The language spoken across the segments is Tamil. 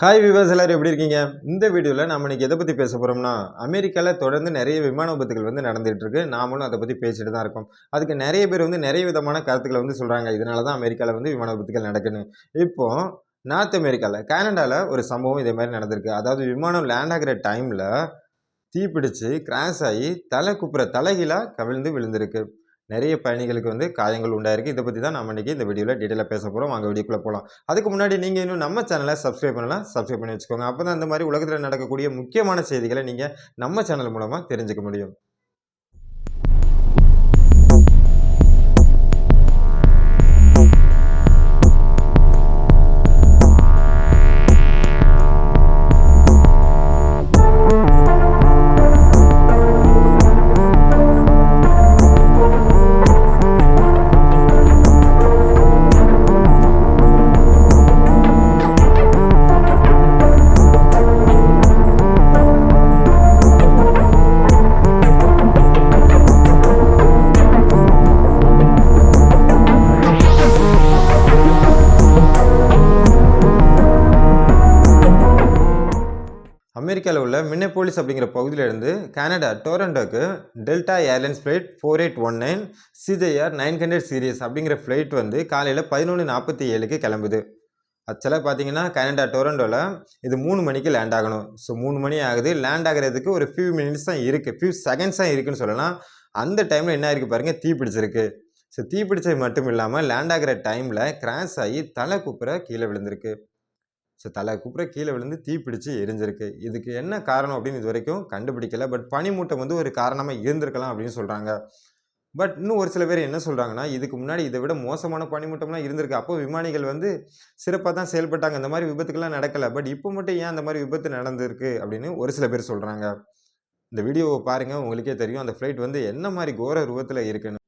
ஹாய் விவாஸ் எல்லோரும் எப்படி இருக்கீங்க? இந்த வீடியோவில் நம்ம இன்றைக்கி எதை பற்றி பேச போகிறோம்னா அமெரிக்காவில் தொடர்ந்து நிறைய விமான விபத்துகள் வந்து நடந்துகிட்டு இருக்கு. நாமளும் அதை பற்றி பேசிட்டு தான் இருக்கோம். அதுக்கு நிறைய பேர் வந்து நிறைய விதமான கருத்துக்களை வந்து சொல்கிறாங்க இதனால தான் அமெரிக்காவில் வந்து விமான விபத்துகள் நடக்குன்னு. இப்போது நார்த் அமெரிக்காவில் கனடாவில் ஒரு சம்பவம் இதே மாதிரி நடந்திருக்கு. அதாவது விமானம் லேண்ட் ஆகிற டைமில் தீப்பிடிச்சு கிராஷ் ஆகி தலை குப்புற தலைகீழாக கவிழ்ந்து விழுந்திருக்கு. நிறைய பயணிகளுக்கு வந்து காயங்கள் உண்டாயிருக்கு. இதை பற்றி தான் நம்ம இன்றைக்கி இந்த வீடியோவில் டீட்டெயிலாக பேச போகிறோம் வாங்க வீடியோக்குள்ளே போகலாம் அதுக்கு முன்னாடி நீங்கள் இன்னும் நம்ம சேனலை சப்ஸ்கிரைப் பண்ணலாம் சப்ஸ்கிரைப் பண்ணி வச்சுக்கோங்க. அப்போ தான் இந்த மாதிரி உலகத்தில் நடக்கக்கூடிய முக்கியமான செய்திகளை நீங்கள் நம்ம சேனல் மூலமாக தெரிஞ்சுக்க முடியும். அமெரிக்காவில் உள்ள மின்னப்போலிஸ் அப்படிங்கிற பகுதியிலிருந்து Canada டொரண்டோக்கு Delta Airlines flight four eight one nine CJR nine hundred series அப்படிங்கிற ஃப்ளைட் வந்து காலையில் பதினொன்று நாற்பத்தி ஏழுக்கு கிளம்புது. ஆக்சுவலாக பார்த்தீங்கன்னா கனடா டொரண்டோவில் இது மூணு மணிக்கு லேண்ட் ஆகணும். ஸோ மூணு மணி ஆகுது. லேண்ட் ஆகிறதுக்கு ஒரு ஃபியூ மினிட்ஸ் தான் இருக்குது ஃபியூ செகண்ட்ஸ் தான் இருக்குன்னு சொல்லலாம். அந்த டைமில் என்ன ஆயிருக்கு பாருங்கள் தீ பிடிச்சிருக்கு. ஸோ தீ பிடிச்சது மட்டும் இல்லாமல் லேண்ட் ஆகிற டைமில் கிராஷ் ஆகி தலை குப்புற கீழே விழுந்திருக்கு. ஸோ தலை குப்புற கீழே விழுந்து தீப்பிடிச்சு எரிஞ்சிருக்கு. இதுக்கு என்ன காரணம் அப்படின்னு இது வரைக்கும் கண்டுபிடிக்கல. பட் பனிமூட்டம் வந்து ஒரு காரணமாக இருந்திருக்கலாம் அப்படின்னு சொல்கிறாங்க பட் இன்னும் ஒரு சில பேர் என்ன சொல்கிறாங்கன்னா இதுக்கு முன்னாடி இதை விட மோசமான பனிமூட்டம்லாம் இருந்திருக்கு. அப்போ விமானிகள் வந்து சிறப்பாக தான் செயல்பட்டாங்க. இந்த மாதிரி விபத்துக்கெல்லாம் நடக்கலை. பட் இப்போ மட்டும் ஏன் அந்த மாதிரி விபத்து நடந்திருக்கு அப்படின்னு ஒரு சில பேர் சொல்கிறாங்க இந்த வீடியோவை பாருங்கள் உங்களுக்கே தெரியும். அந்த ஃப்ளைட் வந்து என்ன மாதிரி கோர ரூபத்தில் இருக்குன்னு.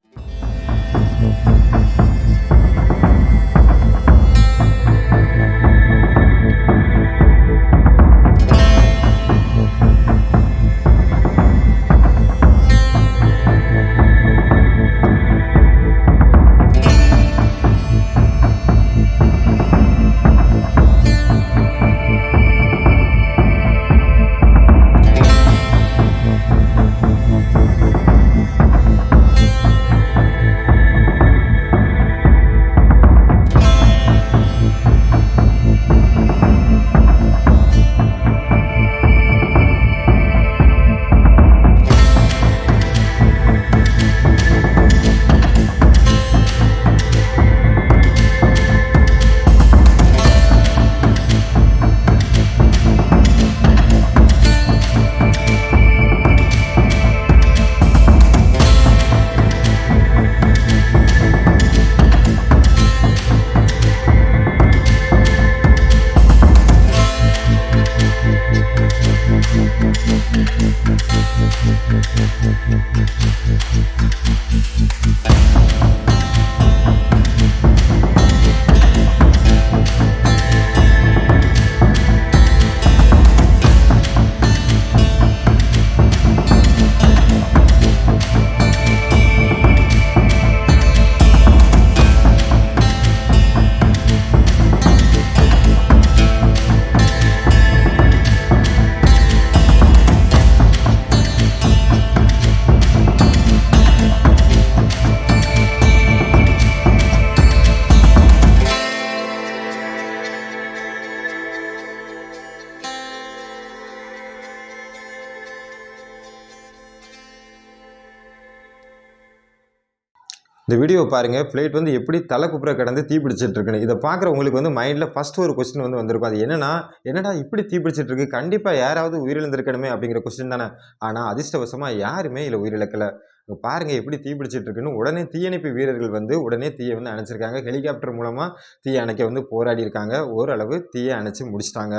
இந்த பாருங்கள் ஃப்ளைட் வந்து எப்படி தலை குப்புற கிடந்து தீ பிடிச்சிட்டுருக்குன்னு இதை பார்க்குற உங்களுக்கு வந்து மைண்டில் ஃபஸ்ட்டு ஒரு கொஸ்டின் வந்து வந்திருக்கும். அது என்னன்னா என்னடா இப்படி தீ பிடிச்சிட்டுருக்கு கண்டிப்பாக யாராவது உயிரிழந்திருக்கணுமே அப்படிங்கிற கொஸ்டின் தானே. ஆனால் அதிர்ஷ்டவசமாக யாருமே இல்லை உயிரிழக்கலை. பாருங்கள் பாருங்க எப்படி தீ பிடிச்சிட்டு இருக்குன்னு. உடனே தீயணைப்பு வீரர்கள் வந்து உடனே தீயை வந்து அணைச்சிருக்காங்க. ஹெலிகாப்டர் மூலமாக தீயை அணைக்க வந்து போராடி இருக்காங்க. ஓரளவு தீயை அணைச்சி முடிச்சிட்டாங்க.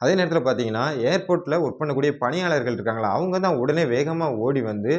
அதே நேரத்தில் பார்த்தீங்கன்னா ஏர்போர்ட்டில் ஒர்க் பண்ணக்கூடிய பணியாளர்கள் இருக்காங்களா? அவங்க தான் உடனே வேகமாக ஓடி வந்து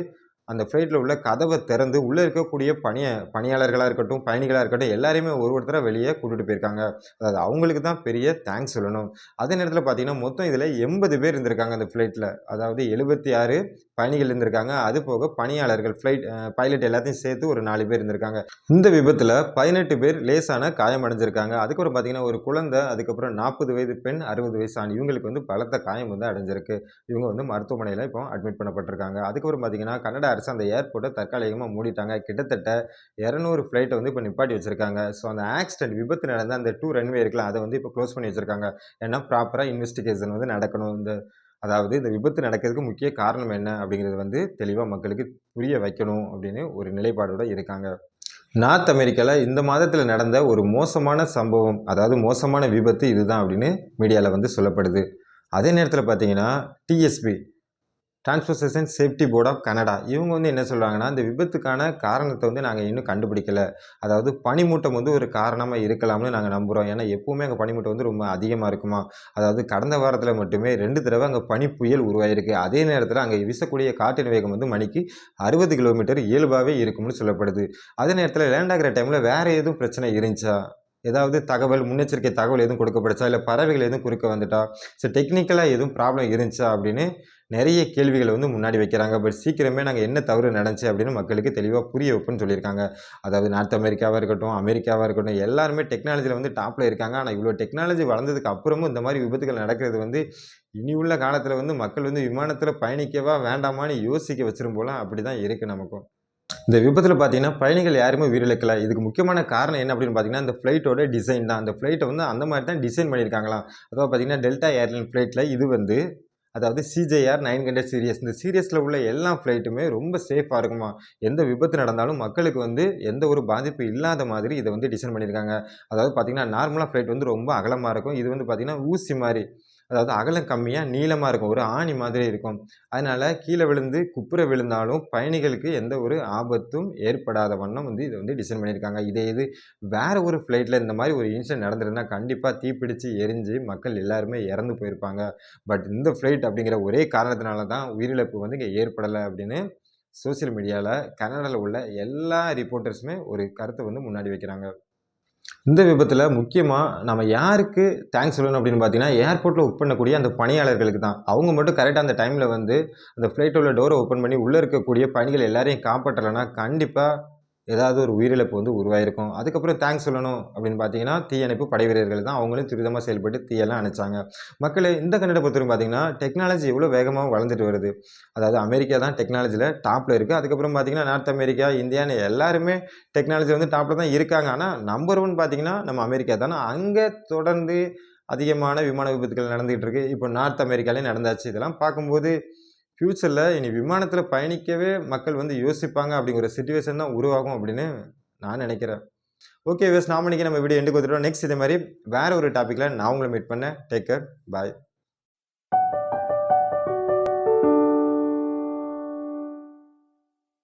அந்த ஃப்ளைட்டில் உள்ள கதவை திறந்து உள்ளே இருக்கக்கூடிய பணிய பணியாளர்களாக இருக்கட்டும் பயணிகளாக இருக்கட்டும் எல்லாரையுமே ஒரு ஒருத்தராக வெளியே கூட்டிட்டு போயிருக்காங்க. அதாவது அவங்களுக்கு தான் பெரிய தேங்க்ஸ் சொல்லணும். அதே நேரத்தில் பார்த்தீங்கன்னா மொத்தம் இதில் எண்பது பேர் இருந்திருக்காங்க அந்த ஃப்ளைட்டில் அதாவது எழுபத்தி ஆறு பயணிகள் இருந்திருக்காங்க. அது போக பணியாளர்கள் ஃப்ளைட் பைலட் எல்லாத்தையும் சேர்த்து ஒரு நாலு பேர் இருந்திருக்காங்க. இந்த விபத்தில் பதினெட்டு பேர் லேசான காயம் அடைஞ்சிருக்காங்க அதுக்கப்புறம் பார்த்தீங்கன்னா ஒரு குழந்தை அதுக்கப்புறம் நாற்பது வயது பெண் அறுபது வயசு ஆண் இவங்களுக்கு வந்து பலத்த காயம் வந்து அடைஞ்சிருக்கு. இவங்க வந்து மருத்துவமனையில் இப்போ அட்மிட் பண்ணப்பட்டிருக்காங்க. அதுக்கப்புறம் பார்த்தீங்கன்னா கனடா அரசு அந்த ஏர்போர்ட்டை தற்காலிகமாக மூடிட்டாங்க. கிட்டத்தட்ட இரநூறு ஃப்ளைட்டை வந்து இப்போ நிப்பாட்டி வச்சுருக்காங்க. ஸோ அந்த ஆக்சிடென்ட் விபத்து நடந்த அந்த டூ ரன்வே இருக்கலாம் அதை வந்து இப்போ க்ளோஸ் பண்ணி வச்சிருக்காங்க. ஏன்னா ப்ராப்பராக இன்வெஸ்டிகேஷன் வந்து நடக்கணும். இந்த அதாவது இந்த விபத்து நடக்கிறதுக்கு முக்கிய காரணம் என்ன அப்படிங்கிறது வந்து தெளிவாக மக்களுக்கு புரிய வைக்கணும் அப்படின்னு ஒரு நிலைப்பாடோடு இருக்காங்க. நார்த் அமெரிக்காவில் இந்த மாதத்தில் நடந்த ஒரு மோசமான சம்பவம் அதாவது மோசமான விபத்து இதுதான் அப்படின்னு மீடியாவில் வந்து சொல்லப்படுது. அதே நேரத்தில் பார்த்தீங்கன்னா TSB transportation safety board of Canada இவங்க வந்து என்ன சொல்கிறாங்கன்னா இந்த விபத்துக்கான காரணத்தை வந்து நாங்கள் இன்னும் கண்டுபிடிக்கல. அதாவது பனிமூட்டம் வந்து ஒரு காரணமாக இருக்கலாம்னு நாங்கள் நம்புகிறோம் ஏன்னா எப்போவுமே அங்கே பனிமூட்டம் வந்து ரொம்ப அதிகமாக இருக்குமா? அதாவது கடந்த வாரத்தில் மட்டுமே ரெண்டு தடவை அங்கே பனி புயல் உருவாயிருக்கு. அதே நேரத்தில் அங்கே வீசக்கூடிய காற்றின் வேகம் வந்து மணிக்கு அறுபது கிலோமீட்டர் இயல்பாகவே இருக்கும்னு சொல்லப்படுது. அதே நேரத்தில் லேண்ட் ஆகிற டைமில் வேறு எதுவும் பிரச்சனை இருந்துச்சா? ஏதாவது தகவல் முன்னெச்சரிக்கை தகவல் எதுவும் கொடுக்கப்படுச்சா? இல்லை பறவைகள் எதுவும் குறுக்க வந்துட்டா? ஸோ டெக்னிக்கலாக எதுவும் ப்ராப்ளம் இருந்துச்சா? அப்படின்னு நிறைய கேள்விகளை வந்து முன்னாடி வைக்கிறாங்க. பட் சீக்கிரமே நாங்கள் என்ன தவறு நடந்துச்சு அப்படின்னு மக்களுக்கு தெளிவாக புரிய வைப்புன்னு சொல்லியிருக்காங்க. அதாவது நார்த் அமெரிக்காவாக இருக்கட்டும் அமெரிக்காவாக இருக்கட்டும் எல்லாருமே டெக்னாலஜியில் வந்து டாப்பில் இருக்காங்க. ஆனால் இவ்வளோ டெக்னாலஜி வளர்ந்ததுக்கு அப்புறமும் இந்த மாதிரி விபத்துகள் நடக்கிறது வந்து இனி உள்ள காலத்தில் வந்து மக்கள் வந்து விமானத்தில் பயணிக்கவா வேண்டாமான்னு யோசிக்க வச்சிரும் போல அப்படி தான் இருக்குது நமக்கும். இந்த விபத்தில் பார்த்தீங்கன்னா பயணிகள் யாருமே உயிரிழக்கல. இதுக்கு முக்கியமான காரணம் என்ன அப்படின்னு பார்த்தீங்கன்னா இந்த ஃப்ளைட்டோட டிசைன் தான். அந்த ஃப்ளைட்டை வந்து அந்த மாதிரி தான் டிசைன் பண்ணியிருக்காங்களாம். அதாவது பார்த்தீங்கன்னா டெல்டா ஏர்லைன் ஃப்ளைட்டில் இது வந்து அதாவது சிஜேஆர் நைன் ஹண்ட்ரட் சீரியஸ் இந்த சீரியஸில் உள்ள எல்லா ஃப்ளைட்டுமே ரொம்ப சேஃபாக இருக்குமா? எந்த விபத்து நடந்தாலும் மக்களுக்கு வந்து எந்த ஒரு பாதிப்பு இல்லாத மாதிரி இதை வந்து டிசைன் பண்ணியிருக்காங்க. அதாவது பார்த்திங்கன்னா நார்மலாக ஃப்ளைட் வந்து ரொம்ப அகலமாக இருக்கும். இது வந்து பார்த்திங்கன்னா ஊசி மாதிரி. அதாவது அகலம் கம்மியாக நீளமாக இருக்கும். ஒரு ஆணி மாதிரி இருக்கும். அதனால் கீழே விழுந்து குப்புற விழுந்தாலும் பயணிகளுக்கு எந்த ஒரு ஆபத்தும் ஏற்படாத வண்ணம் வந்து இதை வந்து டிசைன் பண்ணியிருக்காங்க. இதே இது வேறு ஒரு ஃப்ளைட்டில் இந்த மாதிரி ஒரு இன்சிடென்ட் நடந்திருந்தால் கண்டிப்பாக தீப்பிடிச்சு எரிஞ்சு மக்கள் எல்லாருமே இறந்து போயிருப்பாங்க. பட் இந்த ஃப்ளைட் அப்படிங்கிற ஒரே காரணத்தினால தான் உயிரிழப்பு வந்து இங்கே ஏற்படலை அப்படின்னு சோசியல் மீடியாவில் கனடாவில் உள்ள எல்லா ரிப்போர்ட்டர்ஸுமே ஒரு கருத்தை வந்து முன்னாடி வைக்கிறாங்க. இந்த விபத்தில் முக்கியமாக நம்ம யாருக்கு தேங்க்ஸ் சொல்லணும் அப்படின்னு பார்த்தீங்கன்னா ஏர்போர்ட்டில் ஒர்க் பண்ணக்கூடிய அந்த பணியாளர்களுக்கு தான். அவங்க மட்டும் கரெக்டாக அந்த டைமில் வந்து அந்த ஃப்ளைட்டோட டோரை ஓப்பன் பண்ணி உள்ளே இருக்கக்கூடிய பணிகள் எல்லாரையும் காப்பாற்றலைன்னா கண்டிப்பாக ஏதாவது ஒரு உயிரிழப்பு வந்து உருவாயிருக்கும். அதுக்கப்புறம் தேங்க்ஸ் சொல்லணும் அப்படின்னு பார்த்தீங்கன்னா தீயணைப்பு படை வீரர்கள் தான் அவங்களும் துரிதமாக செயல்பட்டு தீயெல்லாம் அணைச்சாங்க. மக்களை இந்த கண்ணடை பொறுத்தவரைக்கும் பார்த்தீங்கன்னா டெக்னாலஜி எவ்வளோ வேகமாக வளர்ந்துட்டு வருது. அதாவது அமெரிக்கா தான் டெக்னாலஜியில் டாப்பில் இருக்குது அதுக்கப்புறம் பார்த்தீங்கன்னா நார்த் அமெரிக்கா இந்தியான்னு எல்லாருமே டெக்னாலஜி வந்து டாப்பில் தான் இருக்காங்க. ஆனால் நம்பர் ஒன் பார்த்தீங்கன்னா நம்ம அமெரிக்கா தானே. அங்கே தொடர்ந்து அதிகமான விமான விபத்துகள் நடந்துகிட்டு இருக்கு. இப்போ நார்த் அமெரிக்காலே நடந்தாச்சு. இதெல்லாம் பார்க்கும்போது ஃப்யூச்சரில் இனி விமானத்தில் பயணிக்கவே மக்கள் வந்து யோசிப்பாங்க அப்படிங்கிற சுச்சுவேஷன் தான் உருவாகும் அப்படின்னு நான் நினைக்கிறேன். ஓகே வேஸ் நாம நம்ம வீடியோ எண்டுக்கு வந்துட்டோம். நெக்ஸ்ட் இதே மாதிரி வேறு ஒரு டாப்பிக்கில் நான் உங்களை மீட் பண்ணேன். Take care bye